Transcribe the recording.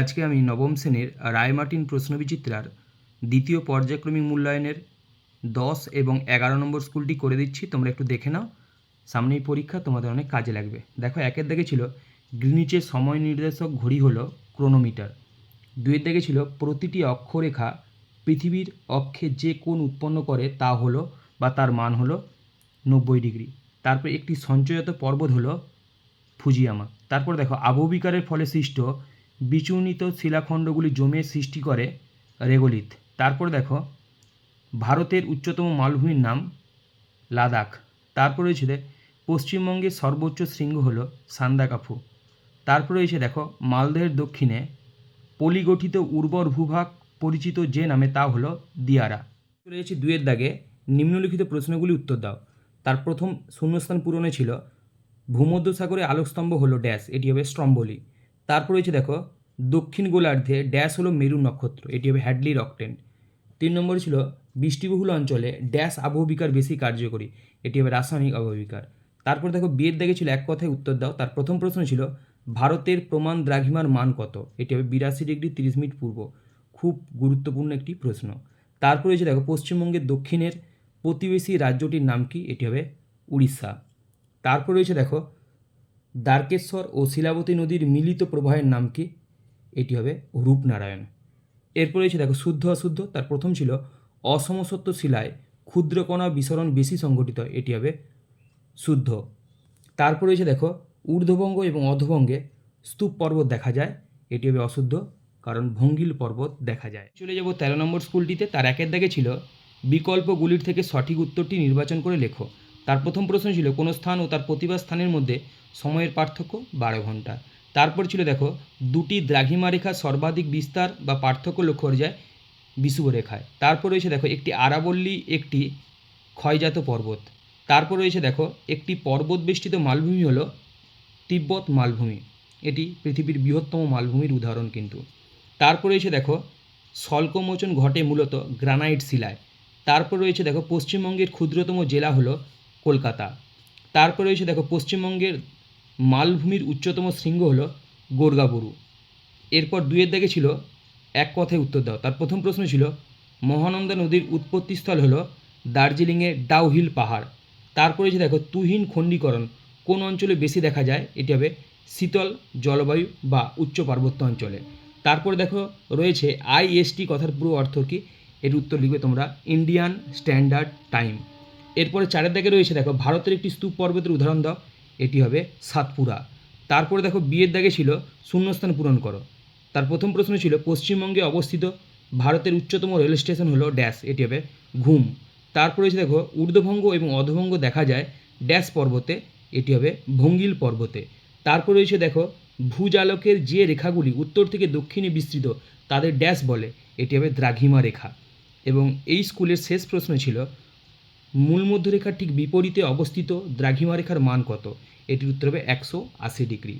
আজকে আমি নবম শ্রেণির রায়মার্টিন প্রশ্নবিচিত্রার দ্বিতীয় পর্যায়ক্রমিক মূল্যায়নের দশ এবং এগারো নম্বর স্কুলটি করে দিচ্ছি। তোমরা একটু দেখে নাও। সামনেই পরীক্ষা, তোমাদের অনেক কাজে লাগবে। দেখো, একের দিকে ছিল গ্রিনিচের সময় নির্দেশক ঘড়ি হলো ক্রোনোমিটার। দুয়ের দিকে ছিল প্রতিটি অক্ষরেখা পৃথিবীর অক্ষে যে কোণ উৎপন্ন করে তা হলো বা তার মান হলো নব্বই ডিগ্রি। তারপর একটি সঞ্চয়ত পর্বত হলো ফুজিয়ামা। তারপর দেখো আবহবিকারের ফলে সৃষ্ট বিচূর্ণিত শিলাখণ্ডগুলি জমে সৃষ্টি করে রেগোলিথ। তারপর দেখো, ভারতের উচ্চতম মালভূমির নাম লাদাখ। তারপর রয়েছে পশ্চিমবঙ্গের সর্বোচ্চ শৃঙ্গ হলো সান্দাকাফু। তারপর রয়েছে দেখো, মালদহের দক্ষিণে পলিগঠিত উর্বর ভূভাগ পরিচিত যে নামে তা হলো দিয়ারা। রয়েছে দুয়ের দাগে নিম্নলিখিত প্রশ্নগুলি উত্তর দাও। তার প্রথম শূন্যস্থান পূরণে ছিল ভূমধ্যসাগরে আলোকস্তম্ভ হলো ড্যাশ, এটি হবে স্ট্রম্বলি। তারপর রয়েছে দেখো, দক্ষিণ গোলার্ধে ড্যাশ হলো মেরু নক্ষত্র, এটি হবে হ্যাডলি রকটেন। তিন নম্বরে ছিল বৃষ্টিবহুল অঞ্চলে ড্যাশ আবহবিকার বেশি কার্যকরী, এটি হবে রাসায়নিক আবহবিকার। তারপর দেখো, বিয়ের দাগে ছিল এক কথায় উত্তর দাও, তার প্রথম প্রশ্ন ছিল, ভারতের প্রমাণ দ্রাঘিমার মান কত? এটি হবে বিরাশি ডিগ্রি তিরিশ মিনিট পূর্ব। খুব গুরুত্বপূর্ণ একটি প্রশ্ন। তারপরে রয়েছে দেখো, পশ্চিমবঙ্গের দক্ষিণের প্রতিবেশী রাজ্যটির নাম কি? এটি হবে উড়িষ্যা। তারপর রয়েছে দেখো দ্বারকেশ্বর ও শিলাবতী নদীর মিলিত প্রবাহের নাম কি? এটি হবে রূপনারায়ণ। এরপর রয়েছে দেখো শুদ্ধ অশুদ্ধ, তার প্রথম ছিল অসমসত্ব শিলায় ক্ষুদ্রকণা বিসরণ বেশি হয় এটি হবে শুদ্ধ। তারপরে রয়েছে দেখো ঊর্ধ্ববঙ্গ এবং অধবঙ্গে স্তূপ পর্বত দেখা যায়, এটি হবে অশুদ্ধ, কারণ ভঙ্গিল পর্বত দেখা যায়। চলে যাব তেরো নম্বর স্কুলটিতে, তার একের দাগে ছিল বিকল্পগুলির থেকে সঠিক উত্তরটি নির্বাচন করে লেখো। তার প্রথম প্রশ্ন ছিল, কোন স্থান ও তার প্রতিভা স্থানের মধ্যে সময়ের পার্থক্য বারো ঘণ্টা? তারপর ছিল, দেখো, দুটি দ্রাঘিমা রেখার সর্বাধিক বিস্তার বা পার্থক্য লক্ষ্য করা যায় বিষুব রেখায়। তারপর রয়েছে, দেখো, একটি আরাবল্লী একটি ক্ষয়জাত পর্বত। তারপর রয়েছে, দেখো, একটি পর্বত বেষ্টিত মালভূমি হলো তিব্বত মালভূমি। এটি পৃথিবীর বৃহত্তম মালভূমির উদাহরণ কিন্তু। তারপর রয়েছে, দেখো স্বল্পমোচন ঘটে মূলত গ্রানাইট শিলায়। তারপর রয়েছে, দেখো, পশ্চিমবঙ্গের ক্ষুদ্রতম জেলা হলো কলকাতা। তারপরে রয়েছে দেখো পশ্চিমবঙ্গের মালভূমির উচ্চতম শৃঙ্গ হলো গোর্গাবুরু এরপর দুয়ের দাগে ছিল এক কথায় উত্তর দাও। তার প্রথম প্রশ্ন ছিল, মহানন্দা নদীর উৎপত্তিস্থল হলো দার্জিলিংয়ে ডাউহিল পাহাড়। তারপরে যে দেখো তুহিন খণ্ডীকরণ, কোন অঞ্চলে বেশি দেখা যায়? এটি হবে শীতল জলবায়ু বা উচ্চ পার্বত্য অঞ্চলে। তারপর দেখো রয়েছে আইএসটি কথার পুরো অর্থ কী? এর উত্তর লিখবে তোমরা, ইন্ডিয়ান স্ট্যান্ডার্ড টাইম। এরপরে চারের দিকে রয়েছে দেখো, ভারতের একটি স্তূপ পর্বতের উদাহরণ দাও। এটি হবে সাতপুরা। তারপরে দেখো, বিয়ের দাগে ছিল শূন্যস্থান পূরণ করো। তার প্রথম প্রশ্ন ছিল, পশ্চিমবঙ্গে অবস্থিত ভারতের উচ্চতম রেল স্টেশন হলো ড্যাশ, এটি হবে ঘুম। তারপরে রয়েছে দেখো, ঊর্ধ্বভঙ্গ এবং অধভঙ্গ দেখা যায় ড্যাশ পর্বতে, এটি হবে ভঙ্গিল পর্বতে। তারপর রয়েছে দেখো, ভূজালকের যে রেখাগুলি উত্তর থেকে দক্ষিণে বিস্তৃত, তাদের ড্যাশ বলে, এটি হবে দ্রাঘিমা রেখা। এবং এই স্কুলের শেষ প্রশ্ন ছিল মূল মধ্যরেখার ঠিক বিপরীতে অবস্থিত দ্রাঘিমা রেখার মান কত? এটির উত্তর হবে একশো আশি ডিগ্রি।